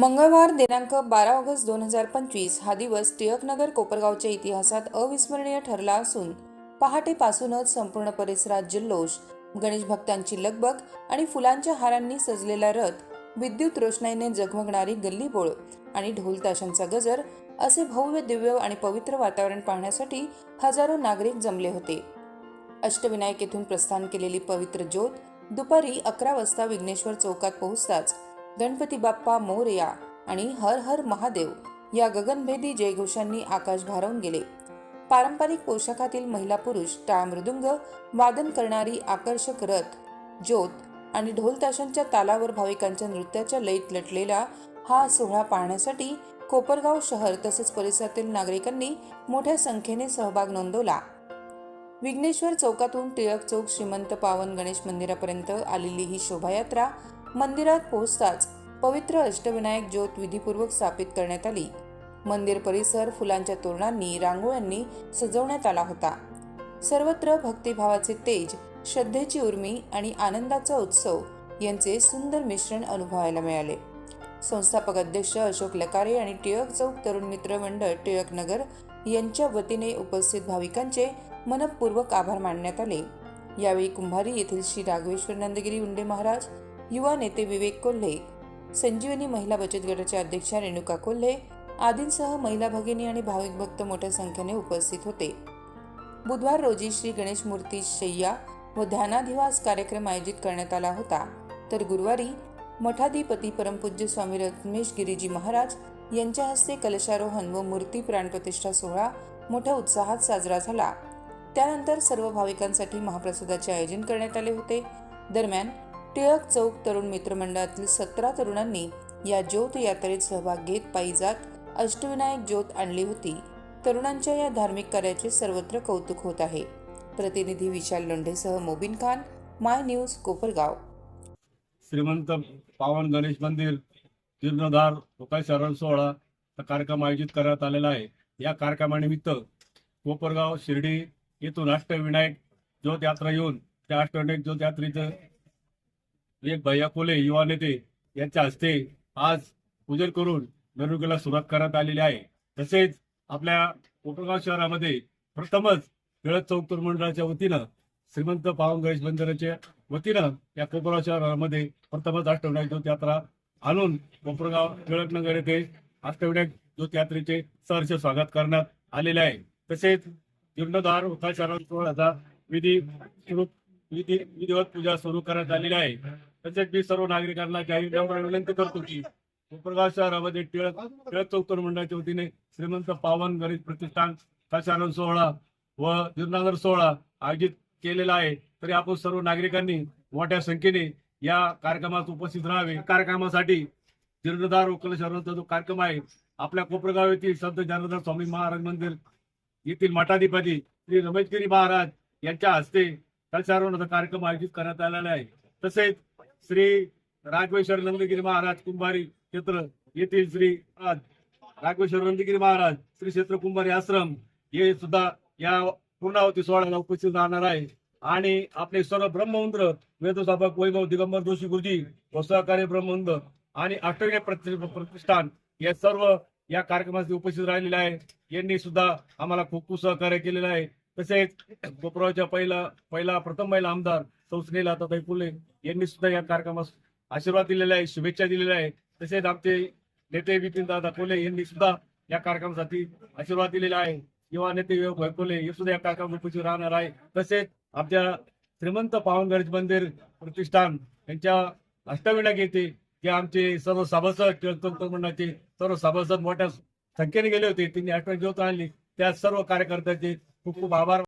मंगळवार दिनांक बारा ऑगस्ट दोन हजार पंचवीस हा दिवस टिळकनगर कोपरगावच्या इतिहासात अविस्मरणीय ठरला असून पहाटेपासूनच संपूर्ण परिसरात जल्लोष गणेश भक्तांची लगबग आणि फुलांच्या हारांनी सजलेला रथ विद्युत रोषणाईने जगमगणारी गल्लीबोळ आणि ढोल ताशांचा गजर असे भव्य दिव्य आणि पवित्र वातावरण पाहण्यासाठी हजारो नागरिक जमले होते. अष्टविनायक येथून प्रस्थान केलेली पवित्र ज्योत दुपारी अकरा वाजता विघ्नेश्वर चौकात पोहोचताच गणपती बाप्पा मोरया आणि हर हर महादेव या गगनभेदी जयघोषांनी आकाश भारवून गेले. पारंपरिक पोशाखातील महिला पुरुष टाळ मृदुंग वादन करणारी आकर्षक रथ ज्योत आणि ढोल ताशांच्या तालावर भाविकांच्या नृत्याच्या लयीत लटलेला हा सोहळा पाहण्यासाठी कोपरगाव शहर तसेच परिसरातील नागरिकांनी मोठ्या संख्येने सहभाग नोंदवला. विघ्नेश्वर चौकातून टिळक चौक श्रीमंत पावन गणेश मंदिरापर्यंत आलेली ही शोभायात्रा मंदिरात पोहोचताच पवित्र अष्टविनायक ज्योत विधीपूर्वक स्थापित करण्यात आली. मंदिर परिसर फुलांच्या तोरणांनी रांगोळ्यांनी सजवण्यात आला होता. सर्वत्र भक्तिभावाचे तेज श्रद्धेची उर्मी आणि आनंदाचा उत्सव यांचे सुंदर मिश्रण अनुभवायला मिळाले. संस्थापक अध्यक्ष अशोक लकारे आणि टिळक चौक तरुण मित्र मंडळ टिळक नगर यांच्या वतीने उपस्थित भाविकांचे मनपूर्वक आभार मानण्यात आले. यावेळी कुंभारी येथील श्री राघवेश्वर नंदगिरी उंडे महाराज युवा नेते विवेक कोल्हे संजीवनी महिला बचत गटाच्या अध्यक्षा रेणुका कोल्हे आदींसह महिला भगिनी आणि भाविक भक्त मोठ्या संख्येने उपस्थित होते. बुधवार रोजी श्री गणेश मूर्ती शय्या व ध्यानाधिवास कार्यक्रम आयोजित करण्यात आला होता. तर गुरुवारी मठाधिपती परमपूज्य स्वामी रत्मेश गिरीजी महाराज यांच्या हस्ते कलशारोहण व मूर्ती प्राणप्रतिष्ठा सोहळा मोठ्या उत्साहात साजरा झाला. त्यानंतर सर्व भाविकांसाठी महाप्रसादाचे आयोजन करण्यात आले होते. दरम्यान टिळक चौक तरुण मित्रमंडळातील सतरा तरुणांनी या ज्योत यात्रेत सहभाग घेत पायी जात अष्टविनायक ज्योत आणली होती. तरुणांच्या या धार्मिक कार्याचे सर्वत्र कौतुक होत आहे. प्रतिनिधी विशाल लोंढेसह मोबिन खान माय न्यूज कोपरगाव. श्रीमंत पावन गणेश मंदिर जीर्णोद्धार लोकाशरण सोहळा हा कार्यक्रम आयोजित करण्यात आलेला आहे. या कार्यक्रमानिमित्त कोपरगाव शिर्डी येथून अष्टविनायक ज्योत यात्रा येऊन त्या अष्टविनायक ज्योत यात्रेचं एक भैया कोले युवा नेते यांच्या हस्ते आज पूजन करून मिरवणुकीला सुरुवात करण्यात आलेली आहे. तसेच आपल्या कोपरगाव शहरामध्ये प्रथमच टिळक चौक मंडळाच्या वतीनं श्रीमंत पावन गणेश मंदिराच्या वतीनं या कोपरगाव शहरामध्ये प्रथमच अष्टविनायक ज्योत यात्रा आणून कोपरगाव टिळकनगर येथे अष्टविनायक ज्योत यात्रेचे सहर्ष स्वागत करण्यात आलेले आहे. तसेच जीर्णोद्धार उत्थान विधी विधी विधिवत पूजा सुरू करण्यात आलेली आहे. तसेच मी सर्व नागरिकांना जाहीर नम्र विनंती करतो की कोपरगाव शहरामध्ये टिळक टिळक चौक मंडळाच्या वतीने श्रीमंत पावन गणेश प्रतिष्ठान काशानंद सोहळा व जीर्णोद्धार सोहळा आयोजित केलेला आहे. तरी आपण सर्व नागरिकांनी मोठ्या संख्येने या कार्यक्रमात उपस्थित राहावे. कार्यक्रमासाठी जीर्णधार उकल शहराचा जो कार्यक्रम आहे आपल्या कोपरगाव येथील संत ज्ञानोदर स्वामी महाराज मंदिर येथील मठाधिपती श्री रमेशगिरी महाराज यांच्या हस्ते कलशारोहणाचा कार्यक्रम आयोजित करण्यात आलेला आहे. तसेच श्री राघवेश्वर नंदगिरी महाराज कुंभारी क्षेत्र येथील श्री राघवेश्वर नंदगिरी महाराज श्री क्षेत्र कुंभारी आश्रम हे सुद्धा या पूर्णावती सोहळ्याला उपस्थित राहणार आहे. आणि आपले सर्व ब्रह्मवंत्र वेदसाधक वैभव दिगंबर जोशी गुरुजी व सहकार्य ब्रह्मवंत आणि अष्टविनाय प्रतिष्ठान या सर्व या कार्यक्रमासाठी उपस्थित राहिलेले आहे. यांनी सुद्धा आम्हाला खूप खूप सहकार्य केलेलं आहे. तसेच कोपरावच्या पहिला पहिला प्रथम महिला आमदार संस्थेने स्नेहला फुले यांनी सुद्धा या कार्यक्रमास आशीर्वाद दिलेला आहे शुभेच्छा दिलेल्या आहे तसेच आमचे नेते विपिन दादा कोले यांनी सुद्धा या कार्यक्रमासाठी आशीर्वाद दिलेला आहे. युवा नेते विवेक हे सुद्धा या कार्यक्रमात उपस्थित राहणार आहे. तसेच आमच्या श्रीमंत पावन मंदिर प्रतिष्ठान यांच्या अष्टविनायक येथे जे आमचे सर्व सभासद टिळक मंडळाचे सर्व सभासद मोठ्या संख्येने गेले होते त्यांनी अष्टविनायक ज्योत आणली. त्या सर्व कार्यकर्त्यांचे खूप खूप आभार